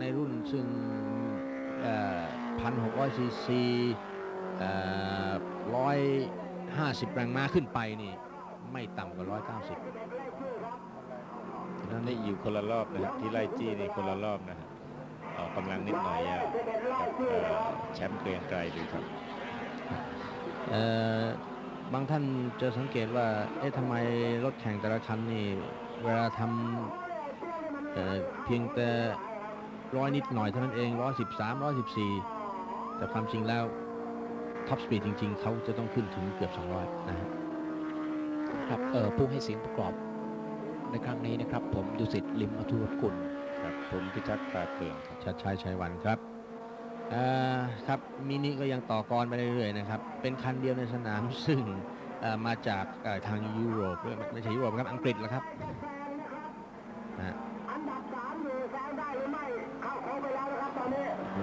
ในรุ่นซึ่งพันหกร้อยซีซีร้อยห้าสิบแรงม้าขึ้นไปนี่ ไม่ต่ำกว่าร้อยเก้าสิบนั่นนี่อยู่คนละรอบนะครับที่ไล่จี้นี่คนละรอบนะฮะออกกำลังนิดหน่อยอะกับเอ่อแชมป์เกรียงไกรดูครับเอ่อบางท่านจะสังเกตว่า เอ๊ะทำไมรถแข่งแต่ละคันนี่ เวลาทำเอ่อเพียงแต่ ร้อยนิดหน่อยเท่านั้นเองร้อยสิบสามร้อยสิบสี่แต่ความจริงแล้วท็อปสปีดจริง ๆ เขาจะต้องขึ้นถึงเกือบ 200 นะฮะครับเอ่อผู้ให้เสียงประกอบ ในครั้งนี้นะครับ ผมดุสิตลิมอธุรกุลครับผมพิทักษ์ตาเตืองครับชัดชัยชัยวันครับเอ่อครับมินิก็ยังต่อกรไปเรื่อยๆนะครับ เป็นคันเดียวในสนามซึ่งเอ่อมาจากเอ่อทางยุโรปด้วยไม่ใช่ยุโรปครับอังกฤษแล้วครับ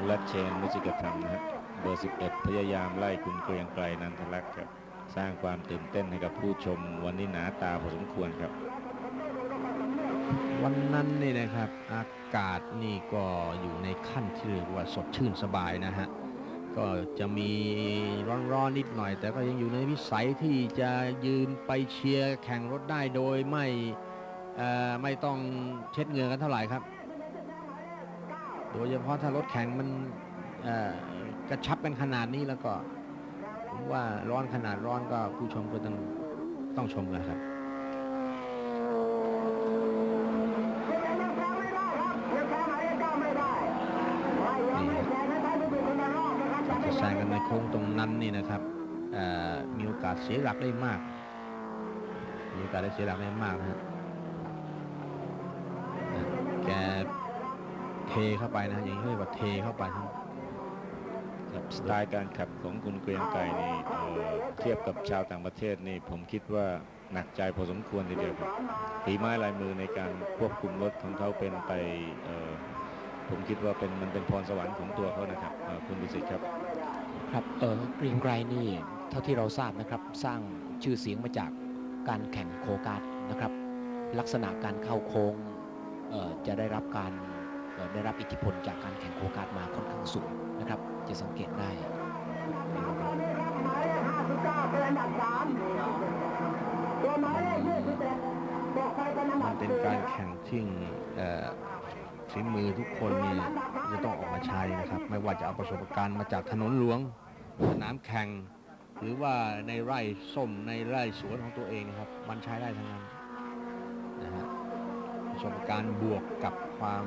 รัชเชนมุสิกธรรมนะครับเบอร์ 11 พยายามไล่คุณเกรียงไกรนันทลักษ์ครับ สร้างความตื่นเต้นให้กับผู้ชมวันนี้หนาตาพอสมควรครับ วันนั้นนี่นะครับ อากาศนี่ก็อยู่ในขั้นที่เรียกว่าสดชื่นสบายนะฮะ ก็จะมีร้อนๆนนิดหน่อย แต่ก็ยังอยู่ในวิสัยที่จะยืนไปเชียร์แข่งรถได้โดยไม่ไม่ต้องเช็ดเหงื่อกันเท่าไหร่ครับ โดยเฉพาะถ้ารถแข่งมันกระชับกันขนาดนี้แล้วก็ ผมว่าร้อนขนาดร้อนก็ผู้ชมก็ต้องต้องชมกันครับจะแซงกันในโค้งตรงนั้นนี่นะครับมีโอกาสเสียหลักได้มาก มีโอกาสได้เสียหลักได้มากนะฮะนะ เทเข้าไปนะฮะอย่างนี้เขาเรียกว่าเทเข้าไปทั้งครับสไตล์การขับของคุณเกรียงไกรนี่เอ่อเทียบกับชาวต่างประเทศนี่ผมคิดว่าหนักใจพอสมควรทีเดียวครับฝีไม้ลายมือในการควบคุมรถของเขาเป็นไปเอ่อผมคิดว่าเป็นมันเป็นพรสวรรค์ของตัวเขานะครับเอ่อคุณดุสิตครับครับเออเกรียงไกรนี่เท่าที่เราทราบนะครับสร้างชื่อเสียงมาจากการแข่งโคการ์ดนะครับ ลักษณะการเข้าโค้งเอ่อจะได้รับการเอ่อ ได้รับอิทธิพลจากการแข่งโคการ์ดมาค่อนข้างสูงนะครับ จะสังเกตได้มันเป็นการแข่งที่ฝีมือทุกคนนี่จะต้องออกมาใช้นะครับ ไม่ว่าจะเอาประสบการณ์มาจากถนนหลวงสนามแข่ง หรือว่าในไร่ส้มในไร่สวนของตัวเองนะครับ มันใช้ได้ทั้งนั้นนะฮะประสบการณ์บวกกับความ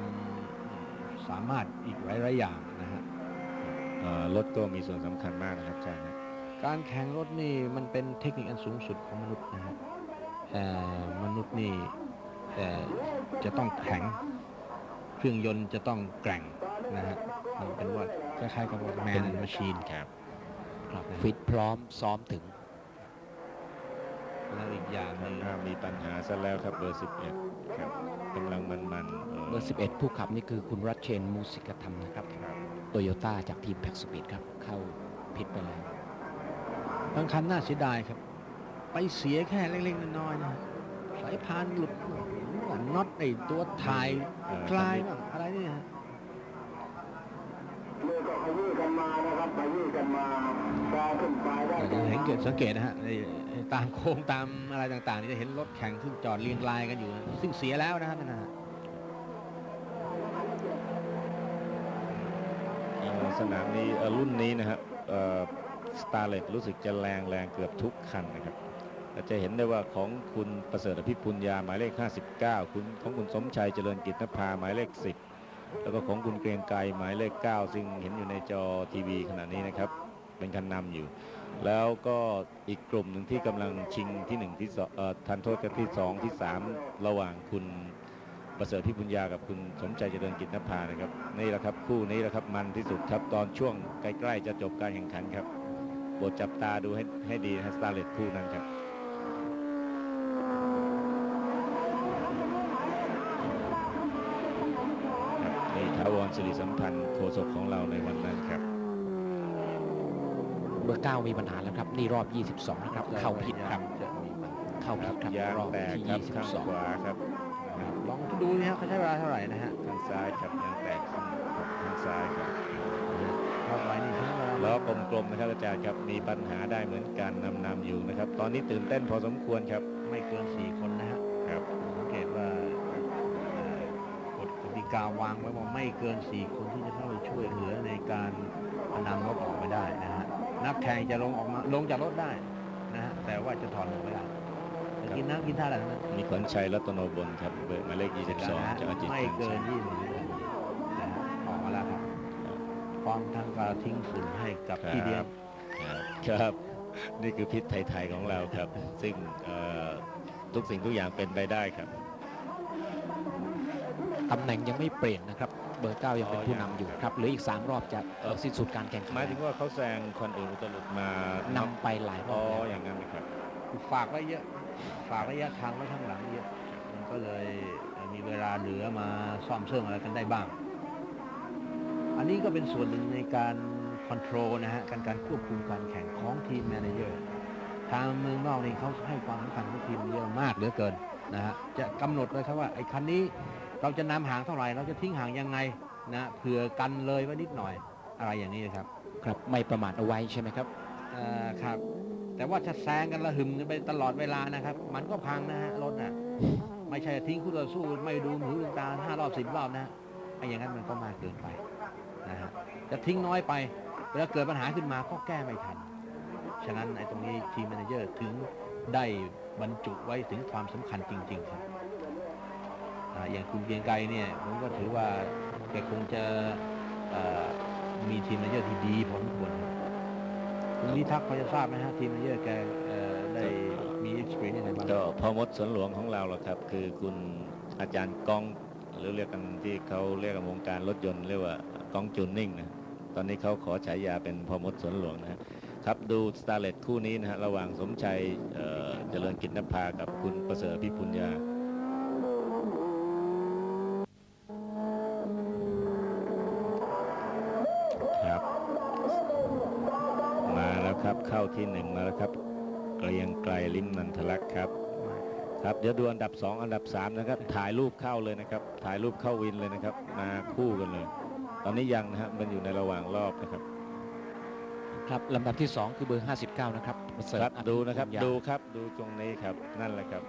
สามารถอีกหลายๆอย่างนะฮะเอ่อรถก็มีส่วนสำคัญมากนะครับอาจารย์นะการแข่งรถนี่มันเป็นเทคนิคอันสูงสุดของมนุษย์นะฮะเอ่อมนุษย์นี่เอ่อจะต้องแข็ง เครื่องยนต์จะต้องแกร่งนะฮะมันเป็นว่าคล้ายๆกับว่าแมนมาชีนครับครับนะฟิตพร้อมซ้อมถึง แล้วอีกอย่างหข้านึงงหน้ามีปัญหาซะแล้วครับเบอร์ 11ครับกำลังมันๆเอ่อเบอร์ 11 ผู้ขับนี่คือคุณรัชเชนมูสิกธรรมนะครับครับโตโยต้าจากทีมแพ็กสปีดครับ เข้าพิษไปแล้ว บางคันน่าเสียดายครับ ไปเสียแค่เล็กๆน้อยๆนะฮะสายพานหลุดน็อตไอตัวถ่ายเอ่อคลายบ้างอะไรเนี่ยฮะเราจะเห็นเกิดสังเกตนะฮะในใน ตามโค้งตามอะไรต่างๆนี่จะเห็นรถแข่งซึ่งจอดเรียงรายกันอยู่ ซึ่งเสียแล้วนะฮะนั่นนะสนามนี้รุ่นนี้นะครับสตาร์เลตรู้สึกจะแรงแรงเกือบทุกคันนะครับจะเห็นได้ว่าของคุณประเสริฐอภิปุญญาหมายเลข 59 คุณของคุณสมชัยเจริญกิจนภาหมายเลข 10 แล้วก็ของคุณเกรียงไกรหมายเลข 9 ซึ่งเห็นอยู่ในจอทีวีขณะนี้นะครับ เป็นคันนำอยู่ แล้วก็อีกกลุ่มหนึ่งที่กำลังชิงที่1ที่สองเอ่อทันโทษกันที่2ที่3ระหว่างคุณประเสริฐพิบุญญากับคุณสมใจเจริญกิจนภานะครับนี่แหละครับคู่นี้แหละครับมันที่สุดครับตอนช่วงใกล้ๆจะจบการแข่งขันครับโปรดจับตาดูให้ให้ดีนะสตาร์เลตคู่นั้นครับครับนี่ทาวรสิริสัมพันธ์โฆษกของเราในวันนั้นครับ เบอร์9มีปัญหาแล้วครับ นี่รอบ 22นะครับ เข้าผิดครับจะมีปัญหาเข้าผิดครับยางรอบแตกที่ครับข้างขวาครับลองทดูนี่ฮะเขาใช้เวลาเท่าไหร่นะฮะข้างซ้ายครับยางแตกข้างข้างซ้ายครับรอบไว้นี่ใช้เวลาล้อกลมๆนะครับอาจารย์ครับมีปัญหาได้เหมือนกันนำนำอยู่นะครับ ตอนนี้ตื่นเต้นพอสมควรครับ ไม่เกินสี่คนนะฮะครับสังเกตว่าเอ่อกฎกติกาวางไว้ว่าไม่เกิน4คนที่จะเข้าไปช่วยเหลือในการนำรถออกไปได้นะฮะ นักแข่งจะลงออกมาลงจากรถได้นะฮะแต่ว่าจะถอนหมวกไม่ได้จะกินน้ำกินท่าอะไรทั้งนั้นมีขวัญชัยรัตโนบลครับเบอร์หมายเลข 22จากอาจิตไม่จังเกิชันย20วินาทีนะฮะออกมาแล้วครับพร้อมทั้งการทิ้งฝุ่นให้กับพี่เลี้ยงครับครับ นี่คือพิษไทยๆของเราครับ ซึ่งเอ่อทุกสิ่งทุกอย่างเป็นไปได้ครับตำแหน่งยังไม่เปลี่ยนนะครับ เบอร์เก้ายังเป็นผู้นำอยู่ครับเหลืออีก 3 รอบจะเอ่อสิ้นสุดการแข่งขันหมายถึงว่าเขาแซงคนอื่นอุตลุดมานำไปหลายรอ๋ออบแล้วอย่างนั้นนะครับฝากไว้เยอะฝากระยะทางไว้ข้างหลังเยอะมันก็เลยมีเวลาเหลือมาซ่อมเสริมอะไรกันได้บ้าง อันนี้ก็เป็นส่วนหนึ่งในการคอนโทรลนะฮะการการควบคุมการแข่งของทีมแมเนเจอร์ทางเมืองนอกนี่เขาให้ความสำคัญกับทีมเยอะมากเหลือเกินนะฮะจะกำหนดเลยครับว่าไอ้คันนี้ เราจะนำห่างเท่าไหร่ เราจะทิ้งห่างยังไงนะเผื่อกันเลยไว้นิดหน่อยอะไรอย่างนี้นะครับ ครับไม่ประมาทเอาไว้ใช่ไหมครับเอ่อครับ แต่ว่าถ้าแซงกันระหึมกันไปตลอดเวลานะครับ มันก็พังนะฮะรถน่ะไม่ใช่ทิ้งคู่ต่อสู้ไม่ดูหูดูตาห้ารอบสิบรอบนะฮะไอ้อย่างนั้นมันก็มากเกินไปนะฮะจะทิ้งน้อยไปเวลาเกิดปัญหาขึ้นมาก็แก้ไม่ทัน ฉะนั้นไอ้ตรงนี้ทีมแมเนเจอร์ถึงได้บรรจุไว้ถึงความสำคัญจริง ๆ ครับ อย่างคุณเกียงไกรเนี่ยผมก็ถือว่าแกคงจะมีทีมแมเนเจอร์ที่ดีพอสมควรคุณนิทักษ์พอจะทราบไหมฮะทีมแมเนเจอร์แกได้มี experience ยังไงบ้างก็พ่อมดสวนหลวงของเราแหละครับ คือคุณอาจารย์กองหรือเรียกกันที่เขาเรียกกันวงการรถยนต์เรียกว่ากองจูนนิ่งนะตอนนี้เขาขอฉายาเป็นพ่อมดสวนหลวงนะครับดูสตาร์เลตคู่นี้นะฮะระหว่างสมชัยเอ่อเจริญกิจนภากับคุณประเสริฐพิพุญญา เข้าที่หนึ่งมาแล้วครับ เกรียงไกรลิมนันทลักษ์ครับ ครับเดี๋ยวดูอันดับ 2 อันดับ 3 นะครับ ถ่ายรูปเข้าเลยนะครับ ถ่ายรูปเข้าวินเลยนะครับ มาคู่กันเลย ตอนนี้ยังนะฮะมันอยู่ในระหว่างรอบนะครับ ครับลำดับที่ 2 คือเบอร์ 59 นะครับประเสริฐครับอภิดูนะครับญญาดูครับดูตรงนี้ครับนั่นแหละครับ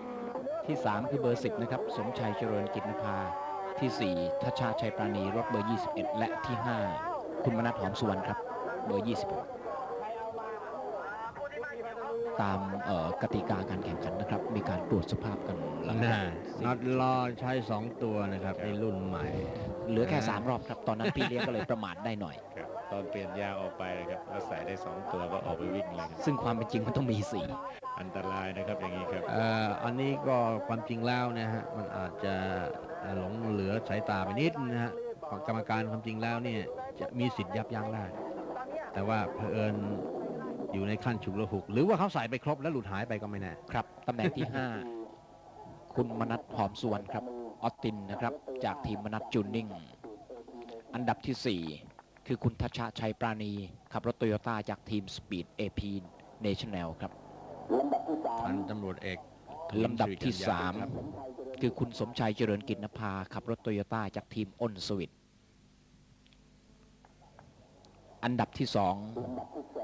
ที่ 3 คือเบอร์ 10 นะครับ สมชัยเจริญกิจนภาที่ 4ทัชชาชัยปราณีรถเบอร์ 21 และที่ 5 คุณมนัทหอมสุวรรณครับ เบอร์ 26 ตามเอ่อกติกาการแข่งขันนะครับ มีการตรวจสภาพกันหลังน่าจากน็อตรอใช้ 2 ตัวนะครับในรุ่นใหม่ เหลือแค่ 3 รอบครับ ตอนนั้นพี่เลี้ยงก็เลยประมาทได้หน่อยครับตอนเปลี่ยนยางออกไปนะครับแล้วใส่ได้ 2 ตัวก็ออกไปวิ่งเลยครับซึ่งความเป็นจริงมันต้องมีอันตรายนะครับอย่างนี้ครับเอ่ออันนี้ก็ความจริงแล้วนะฮะมันอาจจะหลงเหลือสายตาไปนิดนะฮะกรรมการความจริงแล้วเนี่ยจะมีสิทธิ์ยับยั้งได้แต่ว่าเผอิญ อยู่ในขั้นฉุกละหุก หรือว่าเขาใส่ไปครบแล้วหลุดหายไปก็ไม่แน่4ครับตำแหน่งที่ 5 คุณมนัทหอมสุวรรณครับ ออสตินนะครับ จากทีมมนัทจูนนิ่ง อันดับที่ 4 คือคุณทัชชาชัยปราณีขับรถโตโยต้าจากทีมสปีด AP National ครับพันตำรวจเอกลำดับที่สิริจันยาครับ3คือคุณสมชัยเจริญกิจนภาขับรถโตโยต้าจากทีมอ้นสวิตอันดับที่ 2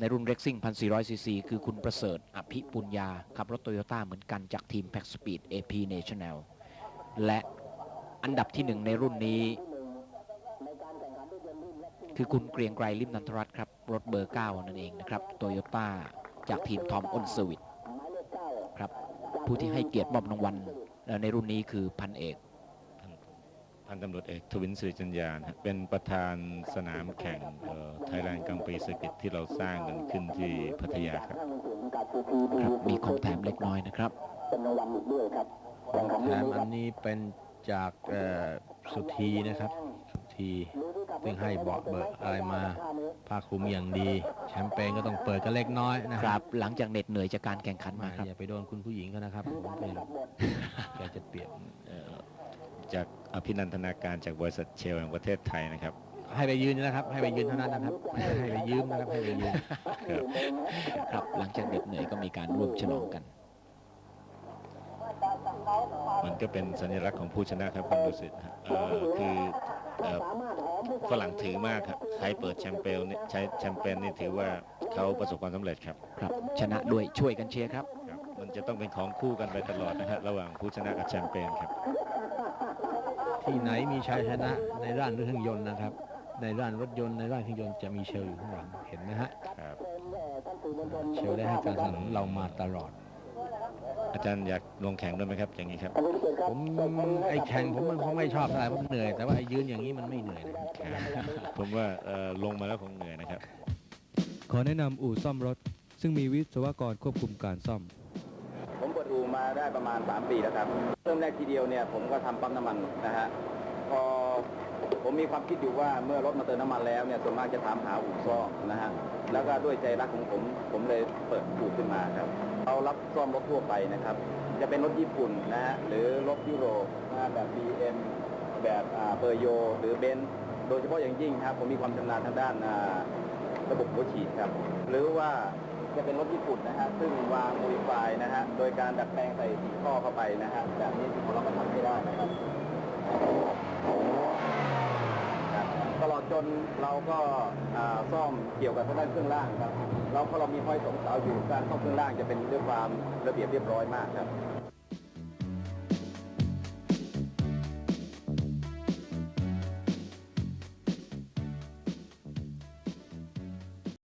ในรุ่นเร็กซิ่ง1,400ซีซีคือคุณประเสริฐอภิปุญญาขับรถโตโยต้าเหมือนกันจากทีมแพ็กสปีด AP National และอันดับที่1ในรุ่นนี้ คือคุณเกรียงไกรลิมนันทรัตน์ครับรถเบอร์ 9 นั่นเองนะครับโตโยต้าจากทีมทอมอ้นสวิตครับผู้ที่ให้เกียรติมอบรางวัลในรุ่นนี้คือพันเอก พันตำรวจเอกทวินสิริจัญญานะฮะเป็นประธานสนามแข่งไทยแลนด์กังปีสกิตที่เราสร้างกันขึ้นที่พัทยาครับครับมีของแถมเล็กน้อยนะครับแถมอันนี้เป็นจากเอ่อสุธีนะครับ สุธีซึ่งให้เบาะเบิกอะไรมาผ้าคลุมอย่างดี แชมเปญก็ต้องเปิดกันเล็กน้อยนะคครัรับบหลังจากเหน็ดเหนื่อยจากการแข่งขันมามาครับอย่าไปโดนคุณผู้หญิงเขานะครับผมเป็นแกจะเปรียบเอ่อ จากอภินันทนาการจากบริษัทเชลแห่งประเทศไทยนะครับ ให้ไปยืนนะครับ ให้ไปยืนเท่านั้นนะครับ ให้ไปยืมนะครับให้ไปยืมครับหลังจากเหน็ดเหนื่อยก็มีการร่วมฉลองกัน มันก็เป็นสัญลักษณ์ของผู้ชนะครับคุณดุสิตฮะเอ่อคือเอ่อฝรั่งถือมากครับใครเปิดแชมเปญเนี่ยใช้แชมเปญนี่ถือว่าเขาประสบความสำเร็จครับครับ ชนะด้วยช่วยกันเชียร์ครับครับ มันจะต้องเป็นของคู่กันไปตลอดนะฮะระหว่างผู้ชนะกับแชมเปญครับ ที่ไหนมีชัยชนะในด้านเครื่องยนต์นะครับ ในด้านรถยนต์ในด้านเครื่องยนต์จะมีเชลอยู่ข้างหลังเห็นไหมฮะครับเชลได้ให้การสนับสนุนเรามาตลอด อาจารย์อยากลงแข่งด้วยไหมครับ อย่างนี้ครับ ผมไอ้แข่งผมมันคงไม่ชอบเท่าไหร่เพราะมันเหนื่อย แต่ว่าไอ้ยืนอย่างนี้มันไม่เหนื่อยนะครับผมว่าเอ่อลงมาแล้วคงเหนื่อยนะครับ ขอแนะนำอู่ซ่อมรถ ซึ่งมีวิศวกรควบคุมการซ่อมผ มาได้ประมาณ 3 ปีแล้วครับ เริ่มแรกทีเดียวเนี่ยผมก็ทำปั๊มน้ำมันนะฮะ พอผมมีความคิดอยู่ว่าเมื่อรถมาเติมน้ำมันแล้วเนี่ยส่วนมากจะถามหาอู่ซ่อมนะฮะ แล้วก็ด้วยใจรักของผม ผมเลยเปิดอู่ขึ้นมาครับ เรารับซ่อมรถทั่วไปนะครับ จะเป็นรถญี่ปุ่นนะฮะ หรือรถยุโรปนะแบบ BM แบบเบอร์โย หรือเบนซ์โดยเฉพาะอย่างยิ่งครับ ผมมีความชำนาญทางด้านอ่าระบบหัวฉีดครับ หรือว่า จะเป็นรถญี่ปุ่นนะฮะซึ่งวางโมดิฟายนะฮะโดยการดัดแปลงใส่สีข้อเข้าไปนะฮะแบบนี้ของเราก็ทำไม่ได้นะครับตลอดจนเราก็ซ่อมเกี่ยวกับทางด้านเครื่องล่างครับเราพอเรามีห้อยสองสาวอยู่การซ่อมเครื่องล่างจะเป็นด้วยความระเบียบเรียบร้อยมากครับ